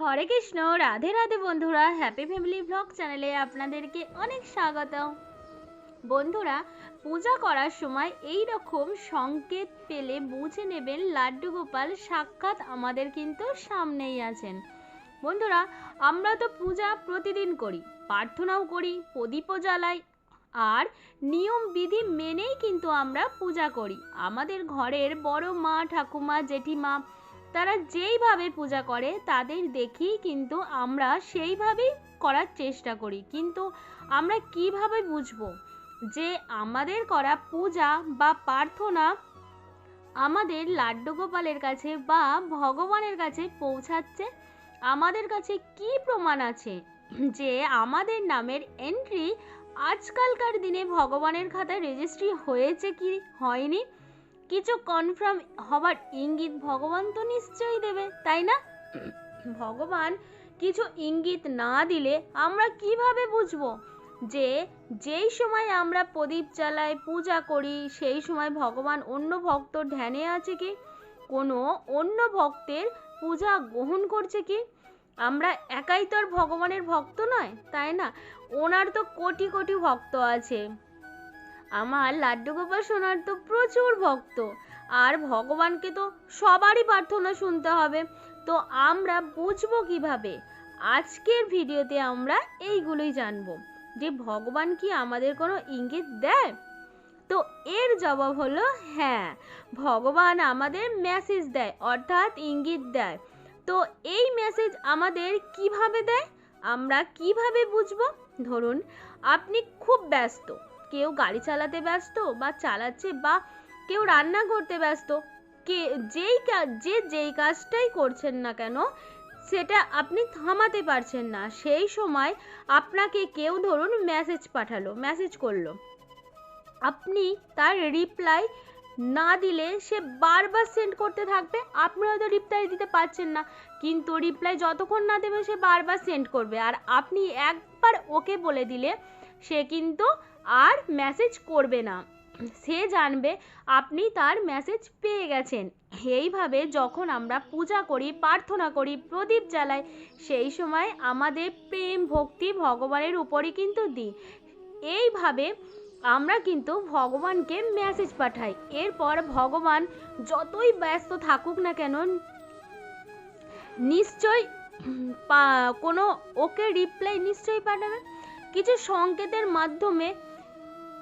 হরে কৃষ্ণ, রাধে রাধে বন্ধুরা happy family blog চ্যানেলে আপনাদেরকে অনেক স্বাগত বন্ধুরা, পূজা করার সময় এই রকম সংকেত পেলে বুঝে নেবেন লাড্ডু গোপাল সাক্ষাৎ আমাদের কিন্তু সামনেই আছেন। বন্ধুরা, আমরা তো পূজা প্রতিদিন করি, প্রার্থনাও করি, প্রদীপও জ্বালাই, আর নিয়ম বিধি মেনেই কিন্তু আমরা পূজা করি। আমাদের ঘরের বড় মা, ঠাকুমা, জেঠিমা তারা যেইভাবে পূজা করে, তাদের দেখি কিন্তু আমরা সেইভাবেই করার চেষ্টা করি। কিন্তু আমরা কীভাবে বুঝব যে আমাদের করা পূজা বা প্রার্থনা আমাদের লাড্ডু গোপালের কাছে বা ভগবানের কাছে পৌঁছাচ্ছে? আমাদের কাছে কি প্রমাণ আছে যে আমাদের নামের এন্ট্রি আজকালকার দিনে ভগবানের খাতায় রেজিস্ট্রি হয়েছে কি হয়নি? কিছু কনফার্ম হবার ইঙ্গিত ভগবান তো নিশ্চয়ই দেবে, তাই না? ভগবান কিছু ইঙ্গিত না দিলে আমরা কীভাবে বুঝব যে যেই সময় আমরা প্রদীপ জ্বালাই পূজা করি, সেই সময় ভগবান অন্য ভক্ত ধ্যানে আছে কি? কোনো অন্য ভক্তের পূজা গ্রহণ করছে কি? আমরা একাই তো আর ভগবানের ভক্ত নয়, তাই না? ওনার তো কোটি কোটি ভক্ত আছে। আমার লাড্ডু গোপাল সোনার তো প্রচুর ভক্ত। আর ভগবানকে তো সবারই প্রার্থনা শুনতে হবে। তো আমরা বুঝব কীভাবে? আজকের ভিডিওতে আমরা এইগুলোই জানব। যে ভগবান কি আমাদের কোনো ইঙ্গিত দেয়? তো এর জবাব হলো হ্যাঁ ভগবান আমাদের মেসেজ দেয়, অর্থাৎ ইঙ্গিত দেয়। তো এই মেসেজ আমাদের কীভাবে দেয়? আমরা কীভাবে বুঝব? ধরুন, আপনি খুব ব্যস্ত কেউ গাড়ি চালাতে ব্যস্ত বা চালাচ্ছে বা কেউ রান্না করতে ব্যস্ত, কে যেই যে যেই কাজটাই করছেন না কেন, সেটা আপনি থামাতে পারছেন না। সেই সময় আপনাকে কেউ ধরুন মেসেজ পাঠালো মেসেজ করল। আপনি তার রিপ্লাই না দিলে সে বারবার সেন্ড করতে থাকবে আপনি হয়তো রিপ্লাই দিতে পারছেন না, কিন্তু রিপ্লাই যতক্ষণ না দেবে সে বারবার সেন্ড করবে। আর আপনি একবার ওকে বলে দিলে, সে কিন্তু আর মেসেজ করবে না। সে জানবে আপনি তার মেসেজ পেয়ে গেছেন। এইভাবে যখন আমরা পূজা করি, প্রার্থনা করি, প্রদীপ জ্বালাই, সেই সময় আমাদের প্রেম ভক্তি ভগবানের উপরই কিন্তু দিই। এইভাবে আমরা কিন্তু ভগবানকে মেসেজ পাঠাই। এরপর ভগবান যতই ব্যস্ত থাকুক না কেন, নিশ্চয় কোনো ওকে রিপ্লাই নিশ্চয়ই পাঠাবে। কিছু সংকেতের মাধ্যমে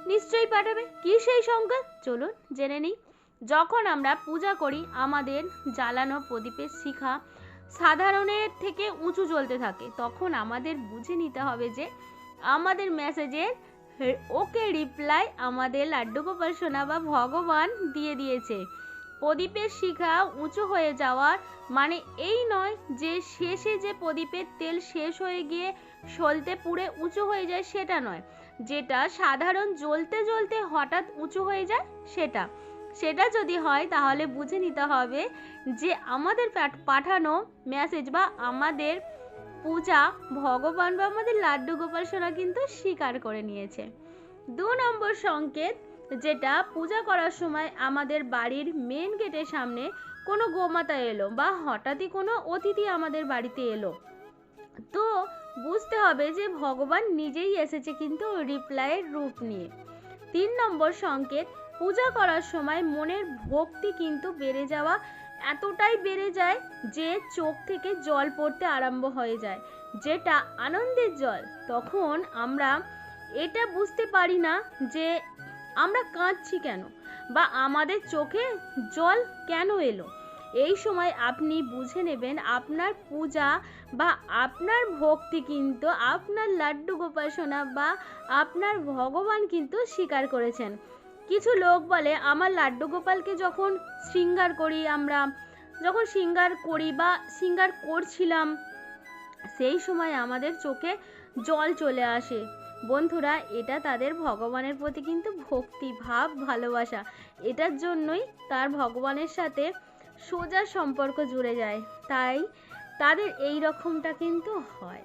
নিশ্চয়ই পাঠাবে। কি সেই সংকেত চলুন জেনে নিই। যখন আমরা পূজা করি, আমাদের জ্বালানো প্রদীপের শিখা সাধারণের থেকে উঁচু চলতে থাকে। তখন আমাদের বুঝে নিতে হবে যে, আমাদের মেসেজের ওকে রিপ্লাই আমাদের লাড্ডু গোপাল সোনা বা ভগবান দিয়ে দিয়েছে। প্রদীপের শিখা উঁচু হয়ে যাওয়ার মানে এই নয় যে, শেষে যে প্রদীপের তেল শেষ হয়ে গিয়ে সলতে পুড়ে উঁচু হয়ে যায় সেটা নয়। যেটা সাধারণ জ্বলতে জ্বলতে হঠাৎ উঁচু হয়ে যায় সেটা। সেটা যদি হয় তাহলে বুঝে নিতে হবে যে আমাদের পাঠ- পাঠানো মেসেজ বা আমাদের পূজা ভগবান বা আমাদের লাড্ডু গোপাল সোনা কিন্তু স্বীকার করে নিয়েছে। দু নম্বর সংকেত, যেটা পূজা করার সময় আমাদের বাড়ির মেন গেটের সামনে কোনো গোমাতা এলো বা হঠাৎই কোনো অতিথি আমাদের বাড়িতে এলো। তো বুঝতে হবে যে ভগবান নিজেই এসেছে কিন্তু রিপ্লাইয়ের রূপ নিয়ে। তিন নম্বর সংকেত, পূজা করার সময় মনের ভক্তি কিন্তু বেড়ে যাওয়া এতটাই বেড়ে যায় যে চোখ থেকে জল পড়তে আরম্ভ হয়ে যায়। যেটা আনন্দের জল। তখন আমরা এটা বুঝতে পারি না যে আমরা কাঁদছি কেন বা আমাদের চোখে জল কেন এলো। এই সময় আপনি বুঝে নেবেন আপনার পূজা বা আপনার ভক্তি কিন্তু আপনার লাড্ডু গোপাল সোনা বা আপনার ভগবান কিন্তু স্বীকার করেছেন। কিছু লোক বলে, আমার লাড্ডু গোপালকে যখন শৃঙ্গার করি আমরা, যখন শৃঙ্গার করি বা শৃঙ্গার করছিলাম, সেই সময় আমাদের চোখে জল চলে আসে। বন্ধুরা, এটা তাদের ভগবানের প্রতি কিন্তু ভক্তি, ভাব, ভালোবাসা। এটার জন্যই তার ভগবানের সাথে সোজা সম্পর্ক জুড়ে যায়, তাই তাদের এই রকমটা কিন্তু হয়।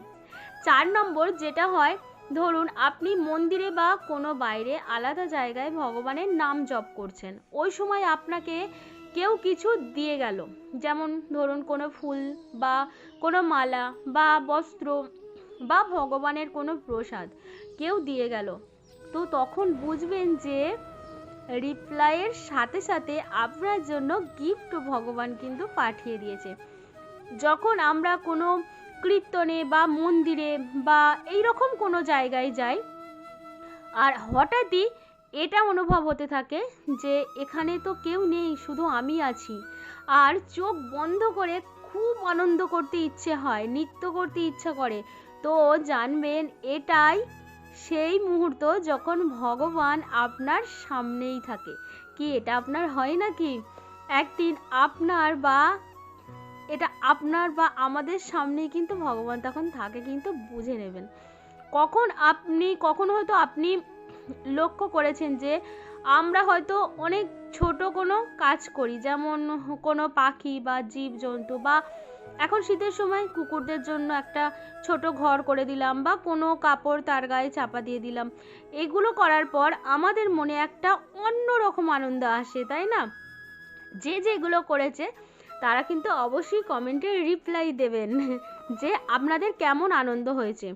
চার নম্বর যেটা হয়, ধরুন আপনি মন্দিরে বা কোনো বাইরে আলাদা জায়গায় ভগবানের নাম জপ করছেন। ওই সময় আপনাকে কেউ কিছু দিয়ে গেল। যেমন ধরুন কোনো ফুল বা কোনো মালা বা বস্ত্র বা ভগবানের কোনো প্রসাদ কেউ দিয়ে গেল। তো তখন বুঝবেন যে রিপ্লাইয়ের সাথে সাথে আপনার জন্য গিফট ভগবান কিন্তু পাঠিয়ে দিয়েছে। যখন আমরা কোনো কীর্তনে বা মন্দিরে বা এই রকম কোনো জায়গায় যাই, আর হঠাৎই এটা অনুভব হতে থাকে যে এখানে তো কেউ নেই, শুধু আমি আছি। আর চোখ বন্ধ করে খুব আনন্দ করতে ইচ্ছে হয়, নৃত্য করতে ইচ্ছা করে। তো জানবেন, এটাই সেই মুহূর্ত যখন ভগবান আপনার সামনেই থাকে। কি এটা আপনার হয় নাকি? একদিন আপনার বা, এটা আপনার বা আমাদের সামনেই কিন্তু ভগবান তখন থাকে কিন্তু বুঝে নেবেন। কখন আপনি, কখন হয়তো আপনি লক্ষ্য করেছেন যে আমরা হয়তো অনেক ছোট কোনো কাজ করি, যেমন কোনো পাখি বা জীবজন্তু বা এখন শীতের সময় কুকুরদের জন্য একটা ছোট ঘর করে দিলাম বা কোনো কাপড় তার গায়ে চাপা দিয়ে দিলাম। এগুলো করার পর আমাদের মনে একটা অন্য রকম আনন্দ আসে, তাই না? যে যেগুলো করেছে, তারা কিন্তু অবশ্যই কমেন্টে রিপ্লাই দেবেন যে আপনাদের কেমন আনন্দ হয়েছে।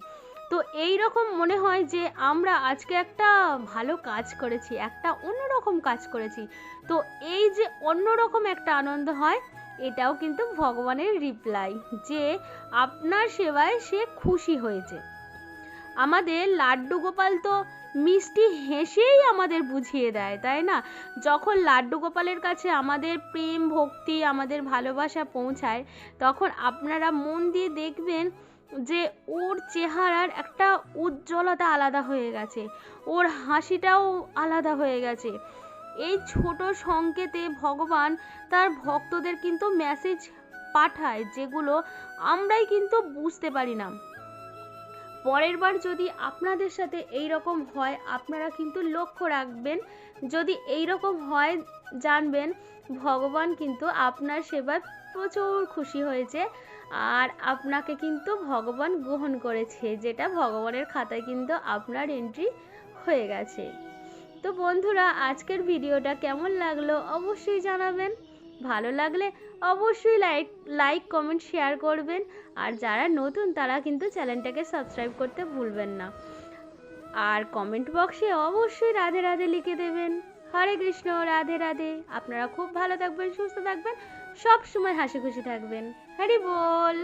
তো এই রকম মনে হয় যে আমরা আজকে একটা ভালো কাজ করেছি, একটা অন্যরকম কাজ করেছি। তো এই যে অন্যরকম একটা আনন্দ হয় এটাও কিন্তু ভগবানের রিপ্লাই যে আপনার সেবায় সে খুশি হয়েছে। আমাদের লাড্ডু গোপাল তো মিষ্টি হেসেই আমাদের বুঝিয়ে দেয়, তাই না? যখন লাড্ডু গোপালের কাছে আমাদের প্রেম, ভক্তি, আমাদের ভালোবাসা পৌঁছায়, তখন আপনারা মন দিয়ে দেখবেন যে ওর চেহারার একটা উজ্জ্বলতা আলাদা হয়ে গেছে, ওর হাসিটাও আলাদা হয়ে গেছে। এই ছোট সংকেতে ভগবান তার ভক্তদের কিন্তু মেসেজ পাঠায়, যেগুলো আমরাই কিন্তু বুঝতে পারি না। পরের বার যদি আপনাদের সাথে এই রকম হয়, আপনারা কিন্তু লক্ষ্য রাখবেন, যদি এই রকম হয়, জানবেন ভগবান কিন্তু আপনার সেবায় প্রচুর খুশি হয়েছে আর আপনাকে কিন্তু ভগবান গ্রহণ করেছে, যেটা ভগবানের খাতায় কিন্তু আপনার এন্ট্রি হয়ে গেছে। তো বন্ধুরা, আজকের ভিডিওটা কেমন লাগল অবশ্যই জানাবেন। ভালো লাগলে অবশ্যই লাইক লাইক, কমেন্ট, শেয়ার করবেন। আর যারা নতুন, তারা কিন্তু চ্যানেলটাকে সাবস্ক্রাইব করতে ভুলবেন না। আর কমেন্ট বক্সে অবশ্যই রাধে রাধে লিখে দেবেন। হরে কৃষ্ণ, রাধে রাধে। আপনারা খুব ভালো থাকবেন, সুস্থ থাকবেন সব সময় হাসি খুশি থাকবেন। হরি বল!